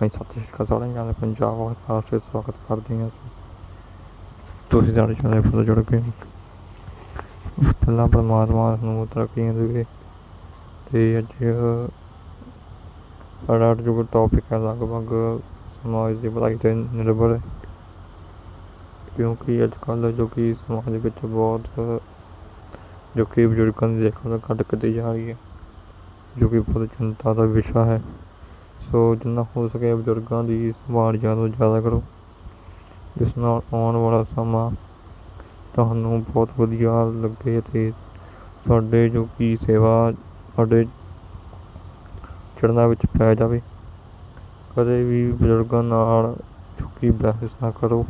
ਹਾਂਜੀ ਸਤਿ ਸ਼੍ਰੀ ਅਕਾਲ ਸਾਰਿਆਂ ਨੂੰ ਪੰਜਾਬ ਵਾਲੇ ਕਾਸਟ ਵਿੱਚ ਸਵਾਗਤ ਕਰਦੇ ਹਾਂ ਅਸੀਂ ਤੁਸੀਂ ਸਾਡੇ ਚੈਨਲ ਤੋਂ ਜੁੜ ਗਏ ਹੋ। ਪਹਿਲਾਂ ਪਰਮਾਤਮਾ ਨੂੰ ਤਰੱਕੀਆਂ ਦੇਵੇ ਤੇ ਅੱਜ ਸਾਡਾ ਜੋ ਟੌਪਿਕ ਹੈ ਲਗਭਗ ਸਮਾਜ ਦੀ ਭਲਾਈ ਤੇ ਨਿਰਭਰ ਹੈ ਕਿਉਂਕਿ ਅੱਜ ਕੱਲ੍ਹ ਜੋ ਕਿ ਸਮਾਜ ਵਿੱਚ ਬਹੁਤ ਜੋ ਕਿ ਬਜ਼ੁਰਗਾਂ ਦੀ ਦੇਖਭਾਲ ਘੱਟ ਕੀਤੀ ਜਾ ਰਹੀ ਹੈ ਜੋ ਕਿ ਬਹੁਤ ਚਿੰਤਾ ਦਾ ਵਿਸ਼ਾ ਹੈ ਸੋ ਜਿੰਨਾ ਹੋ ਸਕੇ ਬਜ਼ੁਰਗਾਂ ਦੀ ਸੰਭਾਲ ਜ਼ਿਆਦਾ ਤੋਂ ਜ਼ਿਆਦਾ ਕਰੋ, ਜਿਸ ਨਾਲ ਆਉਣ ਵਾਲਾ ਸਮਾਂ ਤੁਹਾਨੂੰ ਬਹੁਤ ਵਧੀਆ ਲੱਗੇ ਅਤੇ ਤੁਹਾਡੇ ਜੋ ਕਿ ਸੇਵਾ ਤੁਹਾਡੇ ਚੜ੍ਹਨਾ ਵਿੱਚ ਪੈ ਜਾਵੇ। ਕਦੇ ਵੀ ਬਜ਼ੁਰਗਾਂ ਨਾਲ ਜੋ ਕਿ ਬਹਿਸ ਨਾ ਕਰੋ।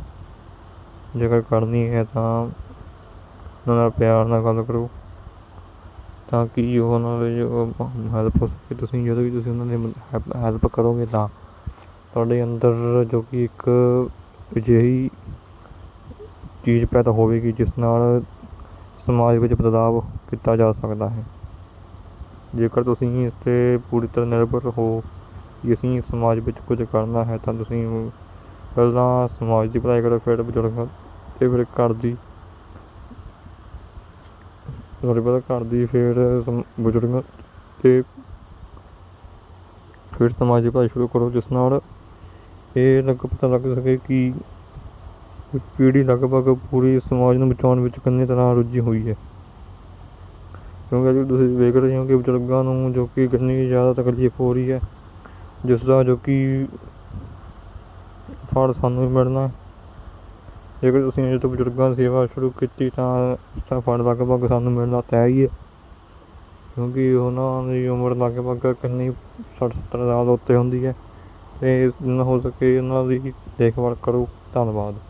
ਜੇਕਰ ਕਰਨੀ ਹੈ ਤਾਂ ਉਹਨਾਂ ਨਾਲ ਪਿਆਰ ਨਾਲ ਗੱਲ ਕਰੋ। ਤਾਂ ਕਿ ਉਹਨਾਂ ਦੀ ਜੋ ਹੈਲਪ ਹੋ ਸਕੇ। ਤੁਸੀਂ ਜਦੋਂ ਵੀ ਤੁਸੀਂ ਉਹਨਾਂ ਦੀ ਹੈਲਪ ਕਰੋਗੇ ਤਾਂ ਤੁਹਾਡੇ ਅੰਦਰ ਜੋ ਕਿ ਇੱਕ ਅਜਿਹੀ ਚੀਜ਼ ਪੈਦਾ ਹੋਵੇਗੀ ਜਿਸ ਨਾਲ ਸਮਾਜ ਵਿੱਚ ਬਦਲਾਵ ਕੀਤਾ ਜਾ ਸਕਦਾ ਹੈ। ਜੇਕਰ ਤੁਸੀਂ ਇਸ 'ਤੇ ਪੂਰੀ ਤਰ੍ਹਾਂ ਨਿਰਭਰ ਹੋ ਕਿ ਅਸੀਂ ਸਮਾਜ ਵਿੱਚ ਕੁਝ ਕਰਨਾ ਹੈ ਤਾਂ ਤੁਸੀਂ ਪਹਿਲਾਂ ਸਮਾਜ ਦੀ ਭਲਾਈ ਕਰੋ, ਫਿਰ ਬਜ਼ੁਰਗਾਂ ਅਤੇ ਫਿਰ ਘਰ ਦੀ ਤੁਹਾਡੇ ਪਤਾ ਘਰ ਦੀ ਫਿਰ ਸਮ, ਬਜ਼ੁਰਗਾਂ ਅਤੇ ਫਿਰ ਸਮਾਜ ਦੀ ਭਲਾਈ ਸ਼ੁਰੂ ਕਰੋ, ਜਿਸ ਨਾਲ ਇਹ ਲੱਗ, ਪਤਾ ਲੱਗ ਸਕੇ ਕਿ ਪੀੜ੍ਹੀ ਲਗਭਗ ਪੂਰੀ ਸਮਾਜ ਨੂੰ ਬਚਾਉਣ ਵਿੱਚ ਕਿੰਨੀ ਤਰ੍ਹਾਂ ਰੁੱਝੀ ਹੋਈ ਹੈ। ਕਿਉਂਕਿ ਅੱਜ ਤੁਸੀਂ ਵੇਖ ਰਹੇ ਹੋ ਕਿ ਬਜ਼ੁਰਗਾਂ ਨੂੰ ਜੋ ਕਿ ਕਿੰਨੀ ਜ਼ਿਆਦਾ ਤਕਲੀਫ ਹੋ ਰਹੀ ਹੈ, ਜਿਸ ਦਾ ਜੋ ਕਿ ਫਲ ਸਾਨੂੰ ਵੀ ਮਿਲਣਾ ਜੇਕਰ ਤੁਸੀਂ ਅਜੇ ਤੋਂ ਬਜ਼ੁਰਗਾਂ ਦੀ ਸੇਵਾ ਸ਼ੁਰੂ ਕੀਤੀ ਤਾਂ ਉਸਦਾ ਫਲ ਲਗਭਗ ਸਾਨੂੰ ਮਿਲਣਾ ਤੈਅ ਹੀ ਹੈ। ਕਿਉਂਕਿ ਉਹਨਾਂ ਦੀ ਉਮਰ ਲਗਭਗ ਕਿੰਨੀ, ਸੱਠ ਸੱਤਰ ਸਾਲ ਉੱਤੇ ਹੁੰਦੀ ਹੈ। ਅਤੇ ਜਿੰਨਾ ਹੋ ਸਕੇ ਉਹਨਾਂ ਦੀ ਦੇਖਭਾਲ ਕਰੋ। ਧੰਨਵਾਦ।